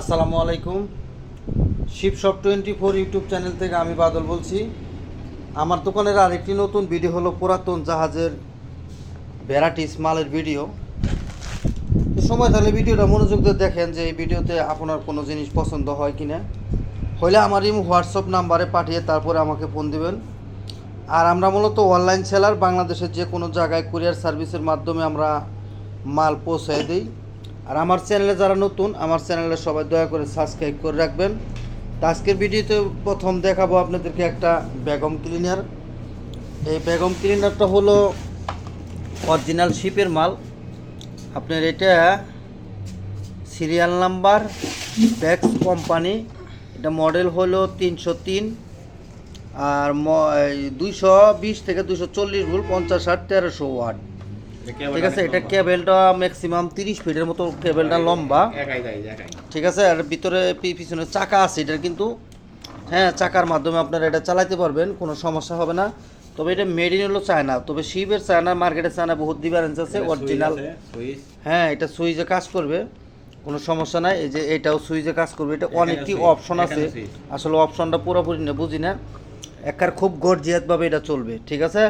আসসালামু আলাইকুম। শিবশপ টোয়েন্টি ফোর ইউটিউব চ্যানেল থেকে আমি বাদল বলছি। আমার দোকানের আরেকটি নতুন ভিডিও হলো পুরাতন জাহাজের ভ্যারাইটিস মালের ভিডিও। তো সময় তাহলে ভিডিওটা মনোযোগ দিয়ে দেখেন যে এই ভিডিওতে আপনার কোনো জিনিস পছন্দ হয় কি না হলে আমার এই হোয়াটসঅ্যাপ নাম্বারে পাঠিয়ে তারপরে আমাকে ফোন দিবেন। আর আমরা মূলত অনলাইন সেলার, বাংলাদেশের যে কোনো জায়গায় কুরিয়ার সার্ভিসের মাধ্যমে আমরা মাল পৌঁছায় দিই। আর আমার চ্যানেলে যারা নতুন, আমার চ্যানেলে সবাই দয়া করে সাবস্ক্রাইব করে রাখবেন। তো আজকের ভিডিওতে প্রথম দেখাবো আপনাদেরকে একটা বেগম ক্লিনার এই বেগম ক্লিনারটা হলো অরিজিনাল শিপের মাল। আপনার এটা সিরিয়াল নাম্বার ব্যাক্স কোম্পানি এটা মডেল হলো তিনশো তিন। আর দুইশো বিশ থেকে দুশো চল্লিশ ভুল, পঞ্চাশ ষাট, তেরোশো ওয়াট। ঠিক আছে এটা কেবেলটা ম্যাক্সিমাম তিরিশ ফিটের মতো কেবেলটা লম্বা। ঠিক আছে আর ভিতরে পি- পিছনে চাকা আছে এটার কিন্তু হ্যাঁ চাকার মাধ্যমে আপনারা এটা চালাতে পারবেন কোনো সমস্যা হবে না। তবে এটা মেড ইন হলো চায়না তবে শিবের চায়না মার্কেটের চায়না বহুত ডিফারেন্স আছে অরিজিনাল হ্যাঁ এটা সুইচে কাজ করবে কোনো সমস্যা নাই এই যে এটাও সুইচে কাজ করবে এটা অনেকটি অপশন আছে। আসলে অপশনটা পুরোপুরি না বুঝি না। একার খুব গর্জিয়াতভাবে এটা চলবে ঠিক আছে?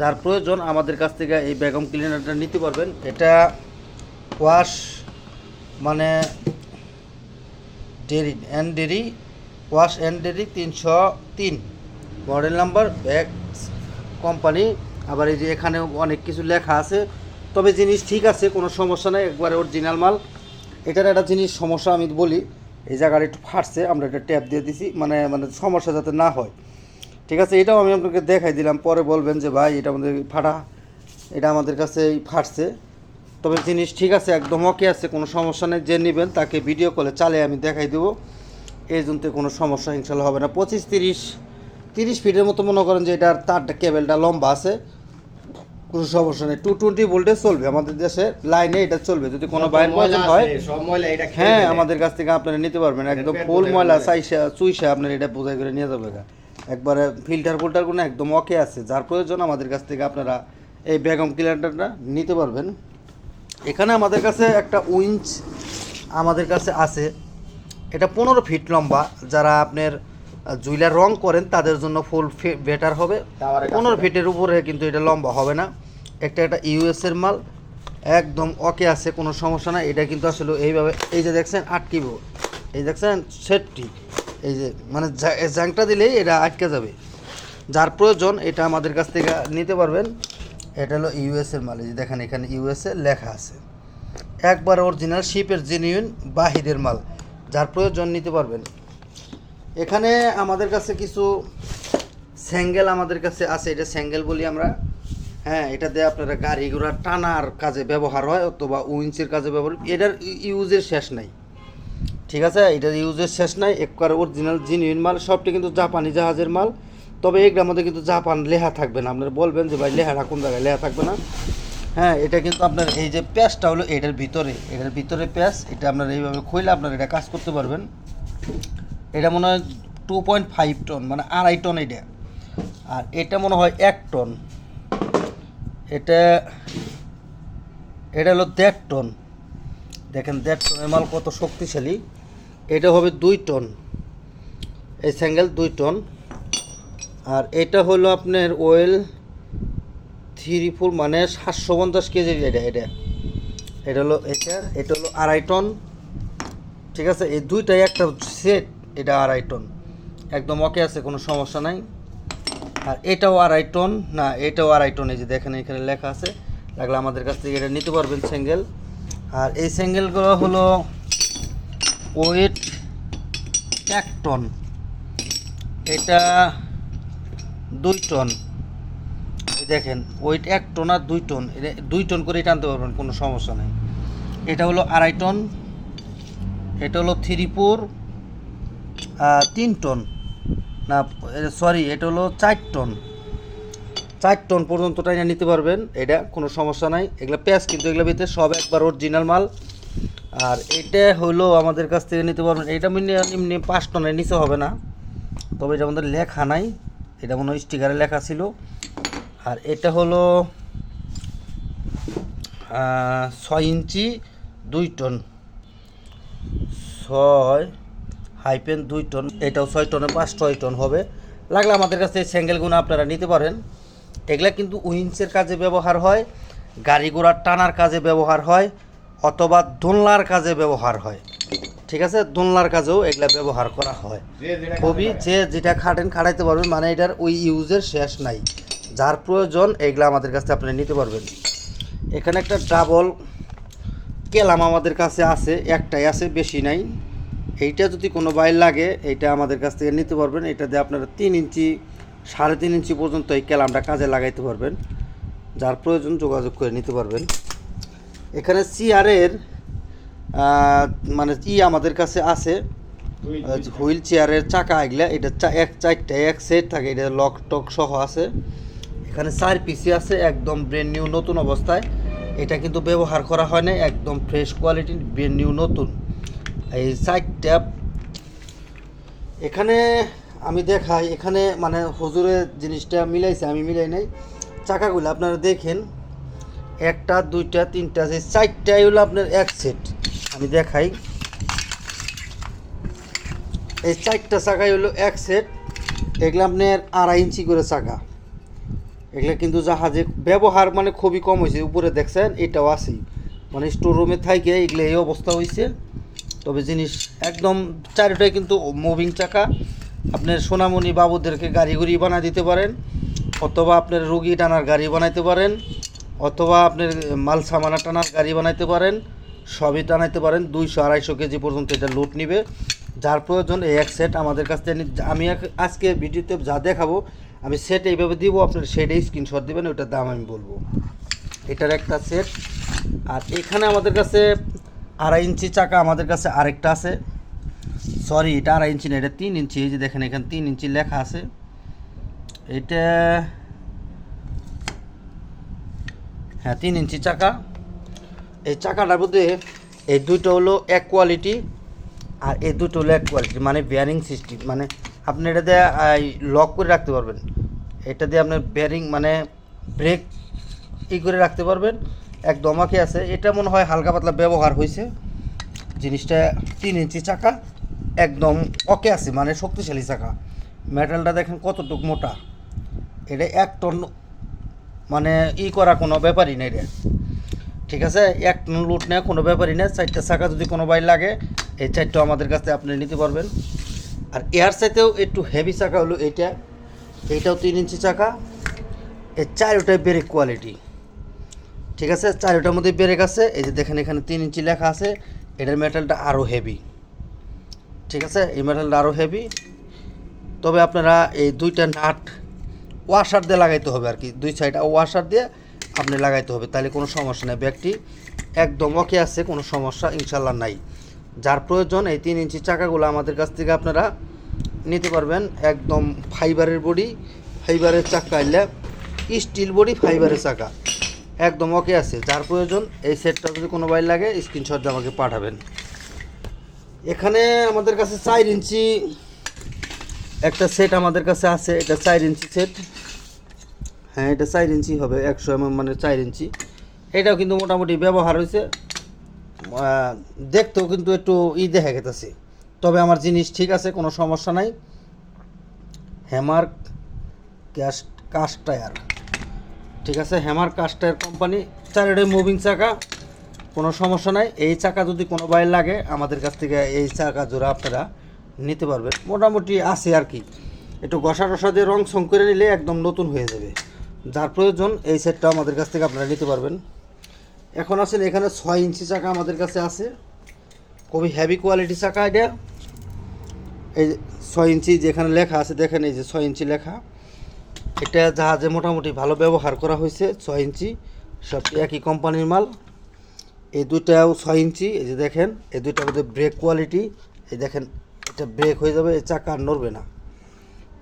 যার প্রয়োজন আমাদের কাছ থেকে এই বেগম ক্লিনারটা নিতে পারবেন। এটা ওয়াশ মানে dairy and dairy wash and dairy তিনশো তিন। মডেল নাম্বার ব্যাগ কোম্পানি আবার এই যে এখানে অনেক কিছু লেখা আছে। তবে জিনিস ঠিক আছে, কোনো সমস্যা নেই, একবারে অরিজিনাল মাল। এটার একটা জিনিস সমস্যা আমি বলি, এই জায়গাটা একটু ফাটছে, আমরা একটা ট্যাপ দিয়ে দিছি মানে মানে সমস্যা যাতে না হয়। ঠিক আছে এটাও আমি আপনাকে দেখাই দিলাম পরে বলবেন যে ভাই এটা আমাদের ফাটা এটা আমাদের কাছে ফাটছে। তবে জিনিস ঠিক আছে একদম ওকে আছে কোনো সমস্যা নেই যে নেবেন তাকে ভিডিও কলে চালে আমি দেখাই দেবো। এই জন্যতে কোনো সমস্যা ইনশাল্লাহ হবে না। পঁচিশ তিরিশ তিরিশ ফিটের মতো মনে করেন যে এটার তারটা কেবেলটা লম্বা আছে। কোনো সমস্যা নেই টু টোয়েন্টি ভোল্টে চলবে। আমাদের দেশে লাইনে এটা চলবে। যদি কোনো বাইরের প্রয়োজন হয় হ্যাঁ আমাদের কাছ থেকে আপনারা নিতে পারবেন। একদম ফুল ময়লা চাইসা চুইসা আপনার এটা বোঝাই করে নিয়ে যাবে। একবারে ফিল্টার ফিল্টার কোনো একদম ওকে আছে। যার প্রয়োজন আমাদের কাছ থেকে আপনারা এই বেগম ক্লিনারটা নিতে পারবেন। এখানে আমাদের কাছে একটা উইঞ্চ আমাদের কাছে আছে। এটা পনেরো ফিট লম্বা। যারা আপনার জুইলার রং করেন তাদের জন্য ফুল বেটার হবে। পনেরো ফিটের উপরে কিন্তু এটা লম্বা হবে না। একটা একটা ইউএস এর মাল। একদম ওকে আছে কোনো সমস্যা না এটা কিন্তু আসলে এইভাবে এই যে দেখছেন আটকিব। এই দেখছেন সেটটি এই যে মানে জা- জ্যাংটা দিলেই এটা আটকে যাবে। যার প্রয়োজন, এটা আমাদের কাছ থেকে নিতে পারবেন। এটা হলো ইউএস এর মাল, এই দেখেন এখানে ইউএসএ লেখা আছে। একবার অরিজিনাল শিপের জেনুইন বাহিরের মাল, যার প্রয়োজন নিতে পারবেন। এখানে আমাদের কাছে কিছু স্যাঙ্গেল আমাদের কাছে আছে, এটা স্যাঙ্গেল বলি আমরা। হ্যাঁ এটা দিয়ে আপনারা গাড়ি ঘোড়া টানার কাজে ব্যবহার হয়, অথবা উইন্সের কাজে ব্যবহার এটার ইউজের শেষ নাই। ঠিক আছে? এটার ইউজের শেষ নাই, একবার অরিজিনাল জিনিউন মাল, সবটি কিন্তু জাপানি জাহাজের মাল। তবে এগুলোর মধ্যে কিন্তু জাপান লেহা থাকবে না। আপনারা বলবেন যে, ভাই লেখাটা কোন জায়গায়? লেহা থাকবে না? হ্যাঁ এটা কিন্তু আপনার এই যে প্যাঁচটা হলো এটার ভিতরে। এটার ভিতরে প্যাঁচ, এটা আপনার এইভাবে খুইলে আপনার এটা কাজ করতে পারবেন। এটা মনে হয় টু পয়েন্ট ফাইভ টন মানে আড়াই টন এটা। আর এটা মনে হয় এক টন এটা এটা হলো দেড় টন দেখেন দেড় টনের মাল কত শক্তিশালী। এটা হবে দুই টন। এই স্যাঙ্গেল দুই টন। আর এটা হলো আপনার ওয়েল থ্রি ফোর মানে সাতশো পঞ্চাশ কেজি এটা এটা। এটা হলো এটা এটা হলো আড়াই টন। ঠিক আছে? এই দুইটাই একটা সেট এটা আড়াই টন। একদম ওকে আছে, কোনো সমস্যা নাই। আর এটাও আড়াই টন। না, এটাও আড়াই টন। এই যে দেখেন এখানে লেখা আছে। লাগলে আমাদের কাছ থেকে এটা নিতে পারবেন স্যাঙ্গেল আর এই স্যাঙ্গেলগুলো হলো ওয়েট এক টন। এটা দুই টন। দেখেন ওয়েট এক টন আর দুই টন। এটা দুই টন করে টানতে পারবেন, কোনো সমস্যা নেই। এটা হলো আড়াই টন। এটা হলো থ্রি ফোর তিন টন। না সরি এটা হলো চার টন। চার টন পর্যন্ত টাইনা নিতে পারবেন, এটা কোনো সমস্যা নাই। এগুলো পেঁয়াজ কিন্তু এগুলো ভিতরে সব একবার অরিজিনাল মাল। আর এটা হলো আমাদের কাছ থেকে নিতে পারবেন, এটা মিনি এমনি পাঁচ টনের নিচে হবে না। তবে এটা আমাদের লেখা নাই, এটা মনে হয় স্টিকারে লেখা ছিল। আর এটা হলো ছয় ইঞ্চি দুই টন। ছয় হাইপেন দুই টন, এটাও ছয় টনে পাঁচ, ছয় টন হবে। লাগলে আমাদের কাছে স্যাঙ্গেলগুলো আপনারা নিতে পারেন। এগুলা কিন্তু উইন্সের কাজে ব্যবহার হয় গাড়ি ঘোড়া টানার কাজে ব্যবহার হয় অথবা দোলনার কাজে ব্যবহার হয়। ঠিক আছে? দোলনার কাজেও এগুলা ব্যবহার করা হয়। খুবই যে যেটা খাটেন খাটাইতে পারবেন মানে এটার ওই ইউজের শেষ নাই। যার প্রয়োজন এগুলা আমাদের কাছে আপনি নিতে পারবেন। এখানে একটা ডাবল কেলাম আমাদের কাছে আছে একটাই আছে বেশি নাই। এইটা যদি কোনো বাইর লাগে এইটা আমাদের কাছ থেকে নিতে পারবেন। এটা দিয়ে আপনারা তিন ইঞ্চি সাড়ে তিন ইঞ্চি পর্যন্ত এই কেলামটা কাজে লাগাইতে পারবেন। যার প্রয়োজন যোগাযোগ করে নিতে পারবেন। এখানে চেয়ারের মানে ই আমাদের কাছে আছে। হুইল চেয়ারের চাকা এগুলা, এটা এক, চারটা, এক সেট থাকে, এটা লক টক সহ আছে। এখানে চার পিসি আছে, একদম ব্রেন নিউ নতুন অবস্থায়। এটা কিন্তু ব্যবহার করা হয় না, একদম ফ্রেশ কোয়ালিটির ব্রেন নিউ নতুন। এই চারটা, এখানে আমি দেখাই, এখানে মানে হুজুরের জিনিসটা মিলাইছে, আমি মিলাই নাই। চাকাগুলো আপনারা দেখেন, একটা, দুইটা, তিনটা, যে চারটাই হলো আপনার এক সেট আমি দেখাই। এই চারটা চাকাই হলো এক সেট এগুলো আপনার আড়াই ইঞ্চি করে চাকা। এগুলো কিন্তু জাহাজে ব্যবহার মানে খুবই কম হয়েছে, উপরে দেখছেন, এটাও আছেই। মানে স্টোর রুমে থাকে এগুলো এই অবস্থা হয়েছে তবে জিনিস একদম, চারিটাই কিন্তু মুভিং চাকা। আপনার সোনামণি বাবুদেরকে গাড়ি গুড়ি বানাই দিতে পারেন, অথবা আপনার রুগী টানার গাড়ি বানাইতে পারেন, অথবা আপনার মাল সামানা টানার গাড়ি বানাইতে পারেন, সবই টানাইতে পারেন, দুইশো আড়াইশো কেজি পর্যন্ত এটা লোড নিবে। যার প্রয়োজন এই এক সেট আমাদের কাছ থেকে আমি আজকে ভিডিওতে যা দেখাবো, আমি সেট এইভাবে দিব, আপনার সেটাই স্ক্রিনশট দেবেন, ওটার দাম আমি বলব। এটার একটা সেট আর এখানে আমাদের কাছে আড়াই ইঞ্চি চাকা আমাদের কাছে আরেকটা আছে। সরি এটা আড়াই ইঞ্চি না, এটা তিন ইঞ্চি, এই যে দেখেন এখানে তিন ইঞ্চি লেখা আছে। এটা হ্যাঁ তিন ইঞ্চি চাকা। এই চাকাটার মধ্যে এই দুটো হলো এক কোয়ালিটি আর এই দুটো হলো এক কোয়ালিটি মানে বেয়ারিং সিস্টেম মানে আপনি এটা দিয়ে লক করে রাখতে পারবেন। এটা দিয়ে আপনার বেয়ারিং মানে ব্রেক ই করে রাখতে পারবেন। এক দমাকে আছে, এটা মনে হয় হালকা পাতলা ব্যবহার হয়েছে। জিনিসটা তিন ইঞ্চি চাকা। একদম, ওকে আছে মানে শক্তিশালী চাকা। মেটালটা দেখেন কতটুক মোটা। এটা এক টন মানে ই করা কোনো ব্যাপারই নেই রে। ঠিক আছে? এক টন লুট নেয় কোনো ব্যাপারই নেই। চারটা চাকা যদি কোনো বাইর লাগে, এই চারটা আমাদের কাছে আপনি নিতে পারবেন। আর এয়ার সাইতেও একটু হেভি চাকা হলো এইটা। এইটাও তিন ইঞ্চি চাকা। এই চারোটাই ব্রেক কোয়ালিটি ঠিক আছে? চারোটার মধ্যে ব্রেক আছে। এই যে দেখেন এখানে তিন ইঞ্চি লেখা আছে। এটার মেটালটা আরও হেভি ঠিক আছে? এই মেটালটা আরও হেভি তবে আপনারা এই দুইটা নাট ওয়াশার দিয়ে লাগাইতে হবে আর কি। দুই সাইড ওয়াশার দিয়ে আপনি লাগাইতে হবে, তাহলে কোনো সমস্যা নেই। ব্যাগটি একদম ওকে আছে, কোনো সমস্যা ইনশাল্লাহ নাই। যার প্রয়োজন এই তিন ইঞ্চি চাকাগুলো আমাদের কাছ থেকে আপনারা নিতে পারবেন। একদম ফাইবারের বডি ফাইবারের চাকা এলে স্টিল বডি ফাইবারের চাকা। একদম ওকে আছে। যার প্রয়োজন এই সেটটা যদি কোনো বাইর লাগে স্ক্রিনশট আমাকে পাঠাবেন। এখানে আমাদের কাছে চার ইঞ্চি একটা সেট আমাদের কাছে আছে, এটা চার ইঞ্চি সেট হ্যাঁ এটা চার ইঞ্চি হবে, একশো এম মানে চার ইঞ্চি। এটাও কিন্তু মোটামুটি ব্যবহার হয়েছে। দেখতেও কিন্তু একটু ই দেখা গেতেছে। তবে আমার জিনিস ঠিক আছে, কোনো সমস্যা নাই। হ্যামার ক্যাশ কাস্ট টায়ার ঠিক আছে হ্যামার কাস্ট টায়ার কোম্পানি চারিটাই মুভিং চাকা। কোনো সমস্যা নাই। এই চাকা যদি কোনো বাইর লাগে, আমাদের কাছ থেকে এই চাকা জোড়া আপনারা নিতে পারবেন। মোটামুটি আছে আর কি। একটু ঘষা টসা দিয়ে রং সং করে নিলে একদম নতুন হয়ে যাবে। যার প্রয়োজন এই সেটটা আমাদের কাছ থেকে আপনারা নিতে পারবেন। এখন আছেন এখানে ছয় ইঞ্চি চাকা আমাদের কাছে আছে। খুবই হেভি কোয়ালিটি চাকা এটা। এই ছয় ইঞ্চি যেখানে লেখা আছে, দেখেন এই যে ছয় ইঞ্চি লেখা। এটা জাহাজে মোটামুটি ভালো ব্যবহার করা হয়েছে, ছয় ইঞ্চি। সব একই কোম্পানির মাল। এই দুইটাও ছয় ইঞ্চি, এই যে দেখেন, এই দুইটার মধ্যে ব্রেক কোয়ালিটি এই দেখেন, এটা ব্রেক হয়ে যাবে, এই চাকা আর নড়বে না।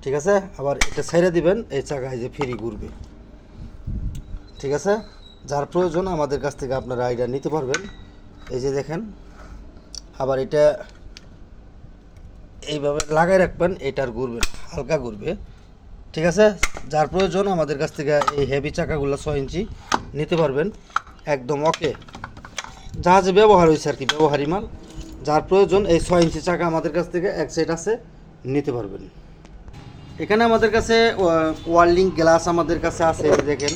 ঠিক আছে? আবার এটা ছেড়ে দিবেন, এই চাকা এই যে ফ্রি ঘুরবে। ঠিক আছে? যার প্রয়োজন, আমাদের কাছ থেকে আপনারা আইডিয়া নিতে পারবেন। এই যে দেখেন, আবার এটা এইভাবে লাগাই রাখবেন, এটার ঘুরবে হালকা ঘুরবে। ঠিক আছে? যার প্রয়োজন, আমাদের কাছ থেকে এই হেভি চাকাগুলো ছয় ইঞ্চি নিতে পারবেন। একদম ওকে জাহাজে ব্যবহার হয়েছে আর কি, ব্যবহারী মাল, যার প্রয়োজন এই ছয় ইঞ্চি চাকা আমাদের কাছ থেকে এক সেট আছে, নিতে পারবেন। এখানে আমাদের কাছে ওয়ার্ল্ডিং গ্লাস আমাদের কাছে আছে যে দেখেন।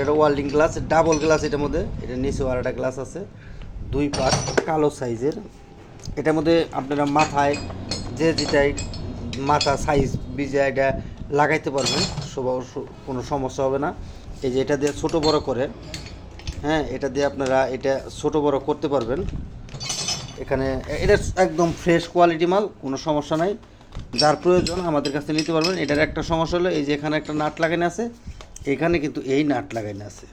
এটা ওয়ার্ল্ডিং গ্লাস, ডাবল গ্লাস এটার মধ্যে। এটা নিচেও আর একটা গ্লাস আছে, দুই পার্ট কালো সাইজের। এটার মধ্যে আপনারা মাথায় যে যেটাই মাথা সাইজ বিজে এটা লাগাইতে পারবেন কোনো সমস্যা হবে না। এই যে এটা দিয়ে ছোটো বড় করে হ্যাঁ এটা দিয়ে আপনারা এটা ছোটো বড় করতে পারবেন। এখানে এটা একদম ফ্রেশ কোয়ালিটি মাল, কোনো সমস্যা নাই। যার প্রয়োজন আমাদের কাছে নিতে পারবেন। এটার একটা সমস্যা হলো, এই যে এখানে একটা নাট লাগানো আছে, এখানে কিন্তু এই নাট লাগানো আছে।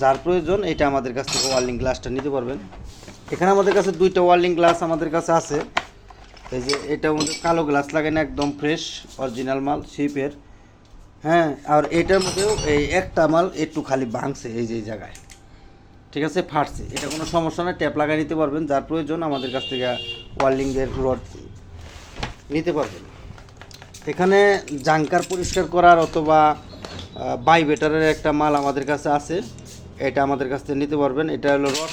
যার প্রয়োজন, এটা আমাদের কাছ থেকে ওয়ার্লিং গ্লাসটা নিতে পারবেন। এখানে আমাদের কাছে দুইটা ওয়ার্লিং গ্লাস আমাদের কাছে আছে। এই যে এটা মধ্যে কালো গ্লাস লাগানো, একদম ফ্রেশ অরিজিনাল মাল শিপের হ্যাঁ আর এটার মধ্যেও এই একটা মাল একটু খালি ভাঙছে এই যে জায়গায়। ঠিক আছে, ফাটছে। এটা কোনো সমস্যা না ট্যাপ লাগাই নিতে পারবেন, যার প্রয়োজন আমাদের কাছ থেকে ওয়ার্লিংয়ের রড নিতে পারবেন। এখানে জাঙ্কার পরিষ্কার করার অথবা বাই বেটারের একটা মাল আমাদের কাছে আছে, এটা আমাদের কাছ থেকে নিতে পারবেন। এটা হলো রড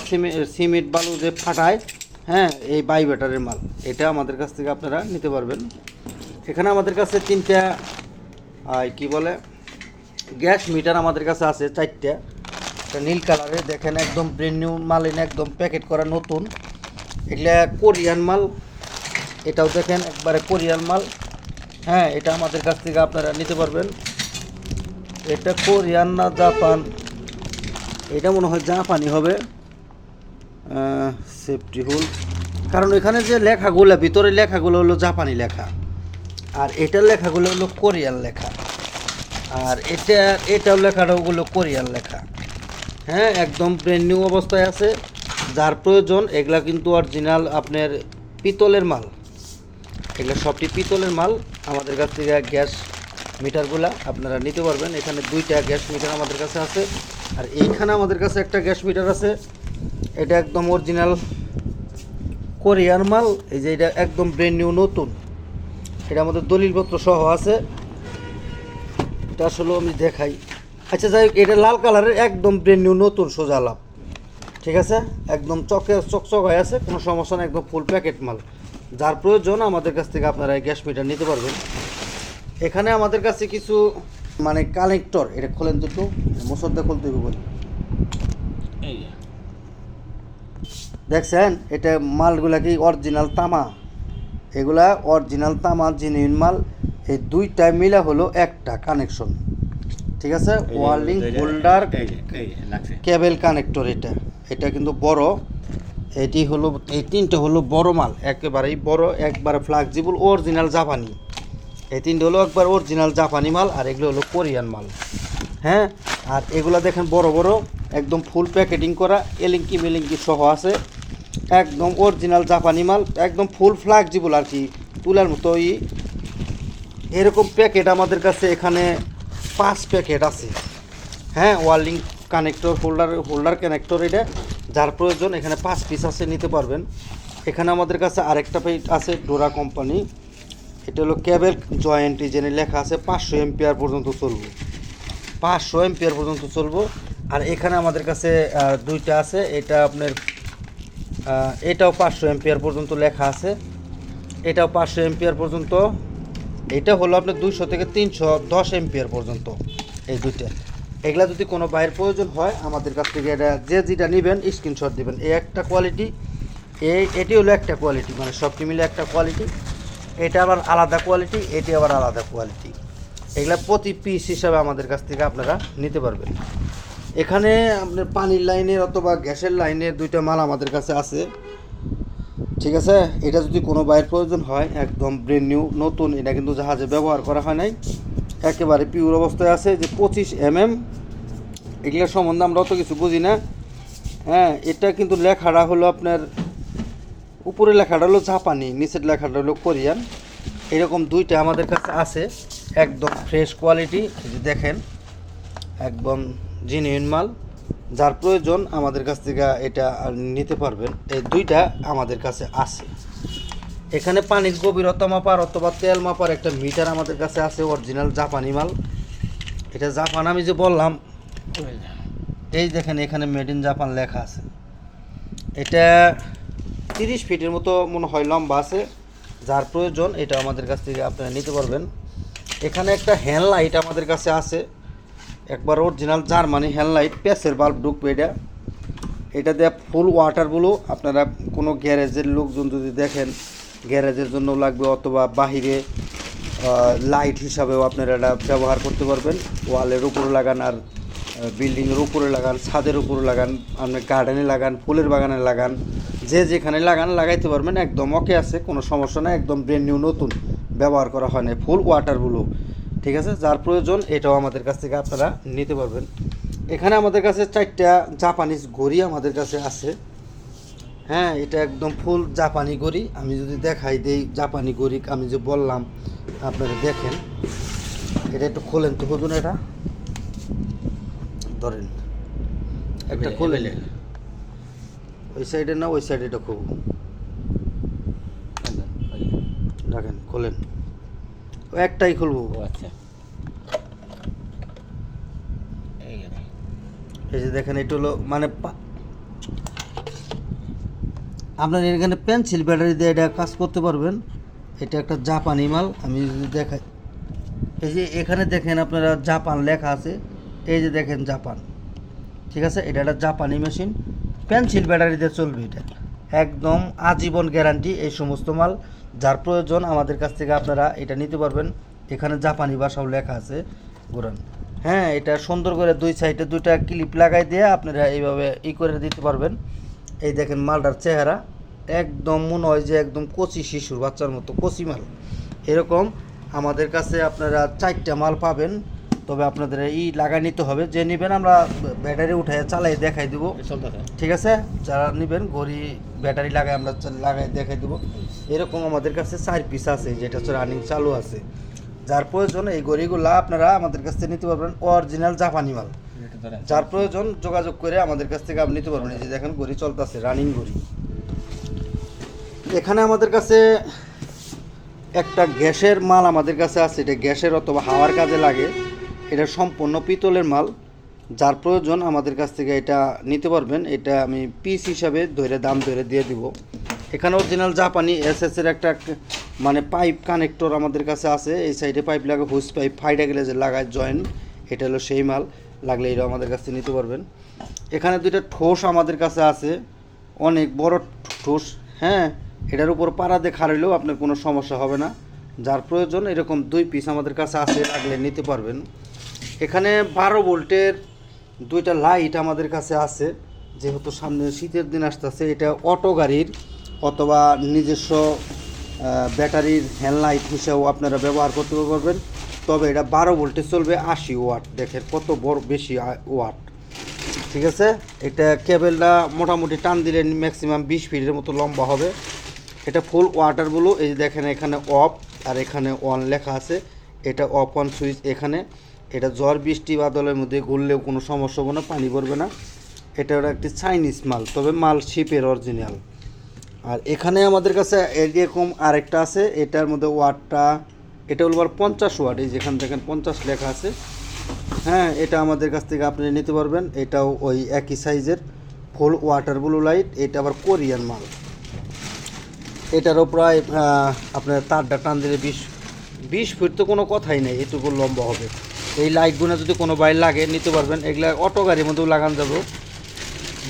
সিমেন্ট বালু যে ফাটায় হ্যাঁ এই বাই বেটারের মাল, এটা আমাদের কাছ থেকে আপনারা নিতে পারবেন। এখানে আমাদের কাছে তিনটা কি বলে, গ্যাস মিটার আমাদের কাছে আছে, চারটা। এটা নীল কালারে, দেখেন একদম ব্রেন নিউ মাল এনে একদম প্যাকেট করা নতুন। এগুলা কোরিয়ান মাল, এটাও দেখেন একবারে কোরিয়ান মাল। হ্যাঁ এটা আমাদের কাছ থেকে আপনারা নিতে পারবেন। এটা কোরিয়ান না জাপান? এটা মনে হয় জাপানি হবে। সেফটি হুল কারণ এখানে যে লেখাগুলো, ভিতরে লেখাগুলো হলো জাপানি লেখা। আর এটার লেখাগুলো হলো কোরিয়ান লেখা। আর এটা এটাও লেখাটা ওগুলো কোরিয়ান লেখা। হ্যাঁ একদম ব্র্যান্ড নিউ অবস্থায় আছে। যার প্রয়োজন, এগুলা কিন্তু অরিজিনাল আপনার পিতলের মাল। এগুলো সবটি পিতলের মাল। আমাদের কাছ থেকে গ্যাস মিটারগুলা আপনারা নিতে পারবেন। এখানে দুইটা গ্যাস মিটার আমাদের কাছে আছে। আর এইখানে আমাদের কাছে একটা গ্যাস মিটার আছে। এটা একদম অরিজিনাল কোরিয়ার মাল। এই যে এটা একদম ব্র্যান্ড নিউ নতুন। এটা আমাদের দলিলপত্র সহ আছে। এটা আসলে আমি দেখাই। আচ্ছা যাই হোক এটা লাল কালারের একদম ব্র্যান্ড নিউ নতুন সোজা লাভ। ঠিক আছে? একদম চকে চকচক হয়ে আছে কোনো সমস্যা না একদম ফুল প্যাকেট মাল। যার প্রয়োজন আমাদের কাছ থেকে আপনারা এই গ্যাস মিটার নিতে পারবেন। এখানে আমাদের কাছে কিছু মানে কালেক্টর এটা খোলেন তো একটু মোসরদা খুলতে হবে বলি। দেখছেন? এটা মালগুলা কি অরিজিনাল তামা? এগুলা অরিজিনাল তামা জেনুইন মাল। এই দুইটা মিলা হলো একটা কানেকশন ঠিক আছে? এই যে, ওয়ার্লিং হোল্ডার। কেবল কানেক্টর এটা। এটা কিন্তু বড়। এটি হলো এই তিনটে হলো বড় মাল। একেবারেই বড় একবারে ফ্লেক্সিবল অরিজিনাল জাপানি। এই তিনটে হলো একবার অরিজিনাল জাপানি মাল আর এগুলো হলো কোরিয়ান মাল। হ্যাঁ? আর এগুলো দেখেন বড় বড়। একদম ফুল প্যাকেটিং করা এলিঙ্কি মেলিঙ্কি সহ আছে। একদম অরিজিনাল জাপানি মাল একদম ফুল ফ্লেক্সিবল আর কি। তুলার মতো ই এরকম প্যাকেট আমাদের কাছে এখানে পাঁচ প্যাকেট আছে। হ্যাঁ ওয়ার্লিং কানেক্টর হোল্ডার হোল্ডার কানেক্টর এটা, যার প্রয়োজন এখানে পাঁচ পিস আছে, নিতে পারবেন। এখানে আমাদের কাছে আরেকটা পেজ আছে ডোরা কোম্পানি এটা হলো ক্যাবেল জয়েন্ট জেনে লেখা আছে, পাঁচশো এমপিআর পর্যন্ত চলবো। পাঁচশো এমপিআর পর্যন্ত চলবো। আর এখানে আমাদের কাছে দুইটা আছে, এটা আপনার এটাও পাঁচশো এমপিআর পর্যন্ত লেখা আছে। এটাও পাঁচশো এমপিআর পর্যন্ত এটা হলো আপনার দুইশো থেকে তিনশো দশ এমপিআর পর্যন্ত এই দুইটা। এগুলা যদি কোনো বাইরের প্রয়োজন হয়, আমাদের কাছ থেকে এটা যে যেটা নেবেন স্ক্রিনশট দিবেন। এই একটা কোয়ালিটি এই, এটি হলো একটা কোয়ালিটি মানে সবটি মিলে একটা কোয়ালিটি এটা আবার আলাদা কোয়ালিটি এটি আবার আলাদা কোয়ালিটি এগুলা প্রতি পিস হিসাবে আমাদের কাছ থেকে আপনারা নিতে পারবেন। এখানে আপনার পানির লাইনের অথবা গ্যাসের লাইনের দুইটা মাল আমাদের কাছে আছে। ঠিক আছে? এটা যদি কোনো বাইরের প্রয়োজন হয়, একদম ব্রেন নিউ নতুন, এটা কিন্তু জাহাজে ব্যবহার করা হয় নাই। একেবারে পিওর অবস্থায় আছে যে পঁচিশ এম এম এগুলোর সম্বন্ধে আমরা অত কিছু বুঝি না। হ্যাঁ এটা কিন্তু লেখাটা হলো আপনার উপরে লেখাটা হলো জাপানি, নিচের লেখাটা হলো কোরিয়ান। এরকম দুইটা আমাদের কাছে আছে, একদম ফ্রেশ কোয়ালিটি দেখেন, একদম জিনিউন মাল। যার প্রয়োজন আমাদের কাছ থেকে এটা নিতে পারবেন। এই দুইটা আমাদের কাছে আছে। এখানে পানির গভীরতা মাপার অথবা তেল মাপার একটা মিটার আমাদের কাছে আছে অরিজিনাল জাপানি মাল। এটা জাপান, আমি যে বললাম, এই দেখেন এখানে মেড ইন জাপান লেখা আছে। এটা তিরিশ ফিটের মতো মনে হয় লম্বা আছে। যার প্রয়োজন এটা আমাদের কাছ থেকে আপনারা নিতে পারবেন। এখানে একটা হ্যান্ড লাইট আমাদের কাছে আছে। একবার অরিজিনাল জার্মানি হ্যান্ড লাইট প্যাসের বাল্ব ঢুকবে এটা। এটা দেওয়া ফুল ওয়াটারগুলো আপনারা কোনো গ্যারেজের লোকজন যদি দেখেন, গ্যারেজের জন্য লাগবে অথবা বাহিরে লাইট হিসাবেও আপনারা এটা ব্যবহার করতে পারবেন। ওয়ালের উপরে লাগান আর বিল্ডিংয়ের উপরে লাগান, ছাদের উপরে লাগান, আপনি গার্ডেনে লাগান, ফুলের বাগানে লাগান, যে যেখানে লাগান, লাগাইতে পারবেন। একদম ওকে আছে, কোনো সমস্যা না একদম ব্র্যান্ড নিউ নতুন। ব্যবহার করা হয় না ফুল ওয়াটারগুলো ঠিক আছে? যার প্রয়োজন এটাও আমাদের কাছ থেকে আপনারা নিতে পারবেন। এখানে আমাদের কাছে চারটা জাপানিজ ঘড়ি আমাদের কাছে আছে। হ্যাঁ এটা একদম ফুল জাপানি গড়ি। আমি যদি দেখাই দেই জাপানি গড়ি আমি যে বললাম আপনারা দেখেন। এটা একটু খোলেন তো হুজুন এটা। ধরেন। একটা খোলেন। ওই সাইডে না ওই সাইডে এটা খুব। রাখেন খোলেন। একটাই খুলবো। আচ্ছা। এই যে দেখেন। এটা হলো মানে আপনার এখানে পেন্সিল ব্যাটারি দিয়ে এটা কাজ করতে পারবেন। এটা একটা জাপানি মাল আমি যদি দেখাই। এই যে এখানে দেখেন আপনারা জাপান লেখা আছে। এই যে দেখেন জাপান। ঠিক আছে? এটা একটা জাপানি মেশিন পেন্সিল ব্যাটারি দিয়ে চলবে এটা। একদম আজীবন গ্যারান্টি এই সমস্ত মাল। যার প্রয়োজন আমাদের কাছ থেকে আপনারা এটা নিতে পারবেন। এখানে জাপানি ভাষাও লেখা আছে গোরান হ্যাঁ এটা সুন্দর করে দুই সাইডে দুইটা ক্লিপ লাগাই দিয়ে আপনারা এইভাবে ই করে দিতে পারবেন। এই দেখেন মালটার চেহারা। একদম মনে হয় যে একদম কচি শিশুর বাচ্চার মতো, কচি মাল। এরকম আমাদের কাছে আপনারা চারটা মাল পাবেন। তবে আপনাদের ই লাগাই নিতে হবে। যে নেবেন আমরা ব্যাটারি উঠে চালাই দেখাই দেবো। এই ঠিক আছে? যারা নেবেন ঘড়ি ব্যাটারি লাগাই আমরা লাগাই দেখাই দেবো। এরকম আমাদের কাছে চার পিস আছে যেটা হচ্ছে রানিং চালু আছে। যার প্রয়োজন এই ঘড়িগুলো আপনারা আমাদের কাছ থেকে নিতে পারবেন অরিজিনাল জাপানি মাল। যার প্রয়োজন যোগাযোগ করে আমাদের কাছ থেকে আপনি নিতে পারবেন। এই যে দেখেন ঘড়ি চলতেছে রানিং ঘড়ি এখানে আমাদের কাছে একটা গ্যাসের মাল আমাদের কাছে আছে। এটা গ্যাসের অথবা হাওয়ার কাজে লাগে। এটা সম্পূর্ণ পিতলের মাল। যার প্রয়োজন আমাদের কাছ থেকে এটা নিতে পারবেন। এটা আমি পিস হিসাবে ধরে দাম ধরে দিয়ে দিব। এখানে অরিজিনাল জাপানি এস এর একটা মানে পাইপ কানেক্টর আমাদের কাছে আছে। এই সাইডে পাইপ লাগে হুইস পাইপ ফাইডা গেলে যে লাগায় জয়েন্ট এটা হলো সেই মাল। লাগলে এটা আমাদের কাছে নিতে পারবেন। এখানে দুইটা ঠোস আমাদের কাছে আছে। অনেক বড় ঠোস হ্যাঁ এটার উপর পাড়া দিয়ে খাড়াইলেও আপনার কোনো সমস্যা হবে না। যার প্রয়োজন এরকম দুই পিস আমাদের কাছে আছে, লাগলে নিতে পারবেন। এখানে বারো ভোল্টের দুইটা লাইট আমাদের কাছে আছে, যেহেতু সামনে শীতের দিন আসতেছে, এটা অটো গাড়ির অথবা নিজস্ব ব্যাটারির হ্যান্ড লাইট হিসেবেও আপনারা ব্যবহার করতে পারবেন। তবে এটা বারো ভোল্টে চলবে আশি ওয়াট, দেখেন কত বড় বেশি ওয়াট। ঠিক আছে? এটা কেবেলটা মোটামুটি টান দিলে ম্যাক্সিমাম বিশ ফিটের মতো লম্বা হবে। এটা ফুল ওয়াটার ওয়াটারগুলো এই দেখেন এখানে অফ আর এখানে অন লেখা আছে। এটা অফ অন সুইচ এখানে। এটা ঝড় বৃষ্টি, বাদলের মধ্যে ঘুরলেও কোনো সমস্যা হবে না, পানি পড়বে না। এটা ওটা একটি চাইনিজ মাল, তবে মাল শিপের অরিজিনাল আর এখানে আমাদের কাছে এরকম আরেকটা আছে, এটার মধ্যে ওয়াটটা, এটা হলো পঞ্চাশ ওয়াট, এই যেখানে দেখেন পঞ্চাশ লেখা আছে। হ্যাঁ এটা আমাদের কাছ থেকে আপনি নিতে পারবেন, এটাও ওই একই সাইজের ফুল ওয়াটার ব্লু লাইট এটা আবার কোরিয়ান মাল। এটারও প্রায় আপনার তারটা টান দিলে বিশ বিশ ফিট তো কোনো কথাই নেই, এটুকু লম্বা হবে। এই লাইটগুলো যদি কোনো বাইর লাগে, নিতে পারবেন। এগুলা অটো গাড়ির মধ্যেও লাগানো যাবে।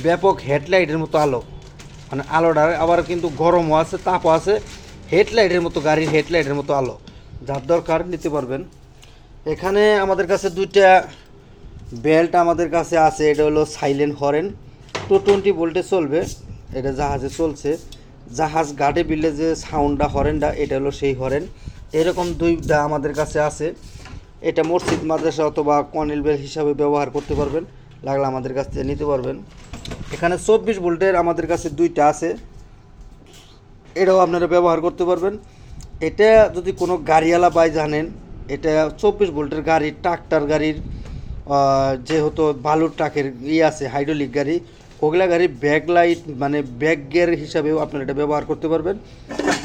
ব্যাপক হেডলাইটের মতো আলো। মানে আলোটা আবার কিন্তু গরমও আছে, তাপও আছে। হেডলাইটের মতো, গাড়ির হেডলাইটের মতো আলো। যার দরকার, নিতে পারবেন। এখানে আমাদের কাছে দুইটা বেল্ট আমাদের কাছে আছে। এটা হলো সাইলেন্ট হরেন। টু টোয়েন্টি ভোল্টে চলবে। এটা জাহাজে চলছে। জাহাজ গাড়ি বিলে যে সাউন্ডটা, হরেনটা, এটা হলো সেই হরেন। এরকম দুইটা আমাদের কাছে আছে। এটা মসজিদ, মাদ্রাসা অথবা কনিল বেল হিসাবে ব্যবহার করতে পারবেন। লাগলে আমাদের কাছ থেকে নিতে পারবেন। এখানে চব্বিশ ভোল্টের আমাদের কাছে দুইটা আছে। এটাও আপনারা ব্যবহার করতে পারবেন। এটা যদি কোনো গাড়িওয়ালা বাই জানেন, এটা চব্বিশ ভোল্টের গাড়ি, ট্রাক্টর গাড়ির যেহেতু বালুর ট্রাকের ই আছে, হাইড্রোলিক গাড়ি, ওগুলা গাড়ির ব্যাক লাইট মানে ব্যাক গিয়ার হিসাবেও আপনারা এটা ব্যবহার করতে পারবেন।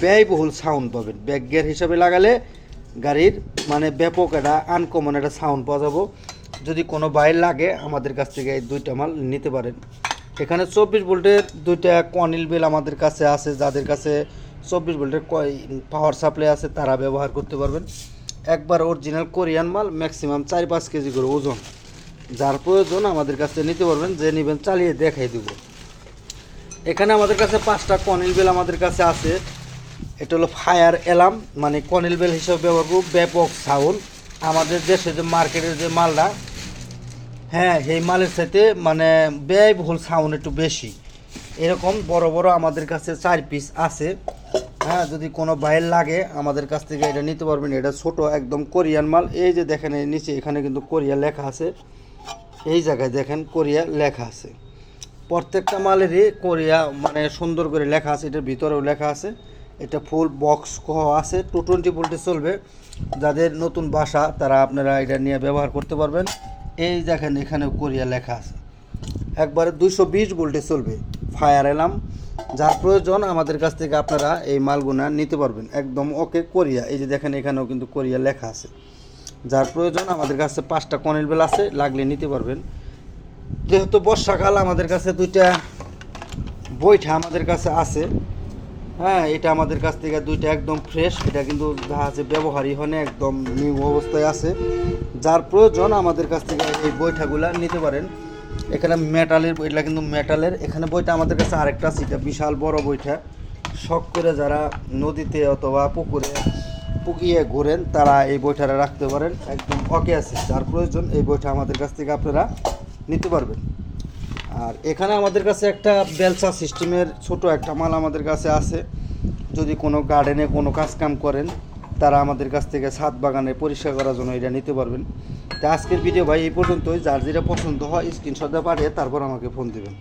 ব্যয়বহুল সাউন্ড পাবেন। ব্যাক গিয়ার হিসাবে লাগালে গাড়ির মানে ব্যাপক একটা আনকমন একটা সাউন্ড পাওয়া যাব। যদি কোনো বাইর লাগে, আমাদের কাছ থেকে এই দুইটা মাল নিতে পারেন। এখানে চব্বিশ ভোল্টের দুইটা কনিল বেল আমাদের কাছে আছে, যাদের কাছে চব্বিশ ভোল্টের পাওয়ার সাপ্লাই আছে, তারা ব্যবহার করতে পারবেন। একবার অরিজিনাল কোরিয়ান মাল ম্যাক্সিমাম চার পাঁচ কেজি করে ওজন। যার প্রয়োজন, আমাদের কাছে নিতে পারবেন, যে নেবেন, চালিয়ে দেখাই দেবো। এখানে আমাদের কাছে পাঁচটা কনিল বেল আমাদের কাছে আছে। এটা হলো ফায়ার অ্যালার্ম মানে কনিল বেল হিসেবে ব্যবহার করব, ব্যাপক সাউন্ড আমাদের দেশে যে মার্কেটের যে মালটা হ্যাঁ এই মালের সাথে মানে ব্যয়বহুল সাউন্ড একটু বেশি। এরকম বড় বড় আমাদের কাছে চার পিস আছে। হ্যাঁ যদি কোনো বাইর লাগে, আমাদের কাছ থেকে এটা নিতে পারবেন। এটা ছোট একদম কোরিয়ান মাল। এই যে দেখেন, এই নিচে এখানে কিন্তু কোরিয়া লেখা আছে। এই জায়গায় দেখেন কোরিয়া লেখা আছে। প্রত্যেকটা মালেরই কোরিয়া মানে সুন্দর করে লেখা আছে। এটার ভিতরেও লেখা আছে। এটা ফুল বক্স কহ আছে টু টোয়েন্টি ভোল্টে চলবে। যাদের নতুন বাসা, তারা আপনারা এটা নিয়ে ব্যবহার করতে পারবেন। এই দেখেন এখানে কোরিয়া লেখা আছে। একবারে দুইশো বিশ ভোল্টে চলবে ফায়ার এলাম যার প্রয়োজন, আমাদের কাছ থেকে আপনারা এই মালগুনা নিতে পারবেন। একদম ওকে কোরিয়া এই যে দেখেন এখানেও কিন্তু কোরিয়া লেখা আছে। যার প্রয়োজন, আমাদের কাছে পাঁচটা কনেল বেল আছে, লাগলে নিতে পারবেন। যেহেতু বর্ষাকাল, আমাদের কাছে দুইটা বইটা আমাদের কাছে আছে। হ্যাঁ এটা আমাদের কাছ থেকে দুইটা একদম ফ্রেশ এটা কিন্তু আছে ব্যবহারই হনে একদম নিউ অবস্থায় আছে। যার প্রয়োজন আমাদের কাছ থেকে এই বইটাগুলা নিতে পারেন। এখানে মেটালের বইটা কিন্তু মেটালের এখানে বইটা আমাদের কাছে আরেকটা আছে, এটা বিশাল বড় বইটা। শখ করে যারা নদীতে অথবা পুকুরে পুকিয়ে ঘোরেন, তারা এই বইটাটা রাখতে পারেন। একদম ওকে আছে, যার প্রয়োজন এই বইটা আমাদের কাছ থেকে আপনারা নিতে পারবেন। আর এখানে আমাদের কাছে একটা বেলসা সিস্টেমের ছোট একটা মাল আমাদের কাছে আছে। যদি কোনো গার্ডেনে কোনো কাজকাম করেন, তারা আমাদের কাছ থেকে ছাদ বাগানে পরিষ্কার করার জন্য এটা নিতে পারবেন। তো আজকের ভিডিও ভাই এই পর্যন্তই। যার যেটা পছন্দ হয় স্ক্রিনশটে পাঠিয়ে তারপর আমাকে ফোন দেবেন।